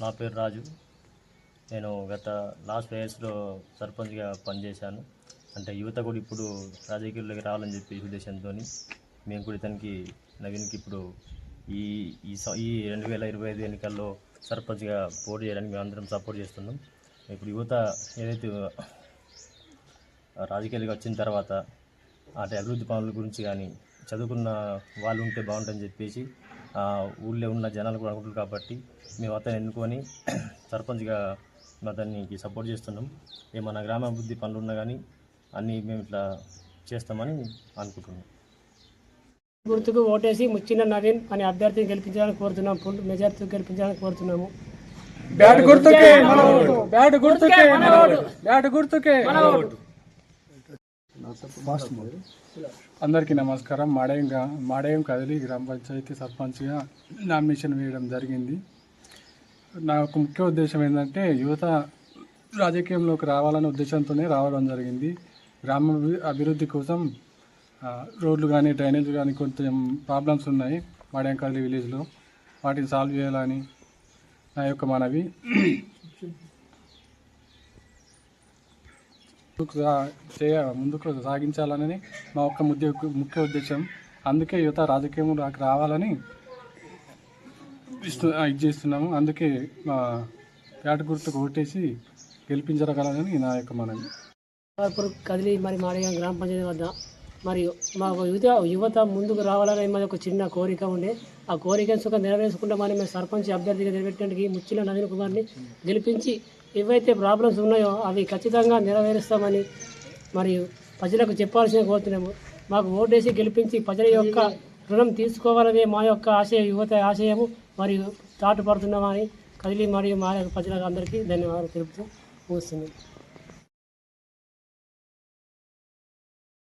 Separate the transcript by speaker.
Speaker 1: నా పేరు రాజు. నేను గత లాస్ట్ ఫైవ్ ఇయర్స్లో సర్పంచ్గా పనిచేశాను. అంటే యువత కూడా ఇప్పుడు రాజకీయాల్లోకి రావాలని చెప్పి ఉద్దేశంతో మేము కూడా ఇతనికి నవీన్కి ఇప్పుడు ఈ ఈ స- ఈ రెండు వేల ఇరవై ఐదు ఎన్నికల్లో సర్పంచ్గా పోటీ చేయడానికి మేము అందరం సపోర్ట్ చేస్తున్నాం. ఇప్పుడు యువత ఏదైతే రాజకీయాలకు వచ్చిన తర్వాత అంటే అభివృద్ధి పనుల గురించి కానీ చదువుకున్న వాళ్ళు ఉంటే బాగుంటుందని చెప్పేసి ఆ, ఊళ్ళో ఉన్న జనాలు కూడా అనుకుంటారు కాబట్టి మేము అతను ఎన్నుకొని సర్పంచ్గా మేము అతనికి సపోర్ట్ చేస్తున్నాం. ఏమన్నా గ్రామాభివృద్ధి పనులు ఉన్నా కానీ అన్నీ మేము ఇట్లా చేస్తామని అనుకుంటున్నాం.
Speaker 2: గుర్తుకు ఓటేసి ముచ్చిన నవీన్ అనే అభ్యర్థిని గెలిపించాలని కోరుతున్నాం. ఫుల్ మెజార్టీతో గెలిపించాలని కోరుతున్నాము.
Speaker 3: బ్యాట్ గుర్తుకే మన ఓటు. బ్యాట్ గుర్తుకే మన ఓటు. బ్యాట్ గుర్తుకే అందరికీ నమస్కారం. మాడయం గ్రా- మాడయం కదిలి గ్రామ పంచాయతీ సర్పంచ్గా నామినేషన్ వేయడం జరిగింది. నా యొక్క ముఖ్య ఉద్దేశం ఏంటంటే యువత రాజకీయంలోకి రావాలనే ఉద్దేశంతోనే రావడం జరిగింది. గ్రామ అభి- అభివృద్ధి కోసం రోడ్లు కానీ డ్రైనేజ్ కానీ కొంచెం ప్రాబ్లమ్స్ ఉన్నాయి మాడయం విలేజ్లో వాటిని సాల్వ్ చేయాలని నా యొక్క మనవి. ముందుకు చేయ ముందుకు సాగించాలని మా యొక్క ముద్య ముఖ్య ఉద్దేశం. అందుకే యువత రాజకీయంలోకి రావాలని ఇస్తు ఇది చేస్తున్నాము. అందుకే మా పేట గుర్తుకు ఓటేసి గెలిపించగలని నా యొక్క మనవి.
Speaker 2: కదిలి మరి మాడగా గ్రామ పంచాయతీ వద్ద మరియు మాకు యువత యువత ముందుకు రావాలని మాది ఒక చిన్న కోరిక ఉండే. ఆ కోరికను సుఖం నెరవేర్చుకుంటామని మేము సర్పంచ్ అభ్యర్థిగా నిలబెట్టడానికి ముచ్చిన నవీన్ కుమార్ని గెలిపించి ఏవైతే ప్రాబ్లమ్స్ ఉన్నాయో అవి ఖచ్చితంగా నెరవేరుస్తామని మరియు ప్రజలకు చెప్పాల్సిన కోరుతున్నాము. మాకు ఓటేసి గెలిపించి ప్రజల యొక్క రుణం తీసుకోవాలనే మా యొక్క ఆశయ యువత ఆశయము మరియు చాటుపడుతున్నామని కదిలి మరియు మా యొక్క ప్రజలకు అందరికీ ధన్యవాదాలు తెలుపుతూ ముగిస్తున్నాం.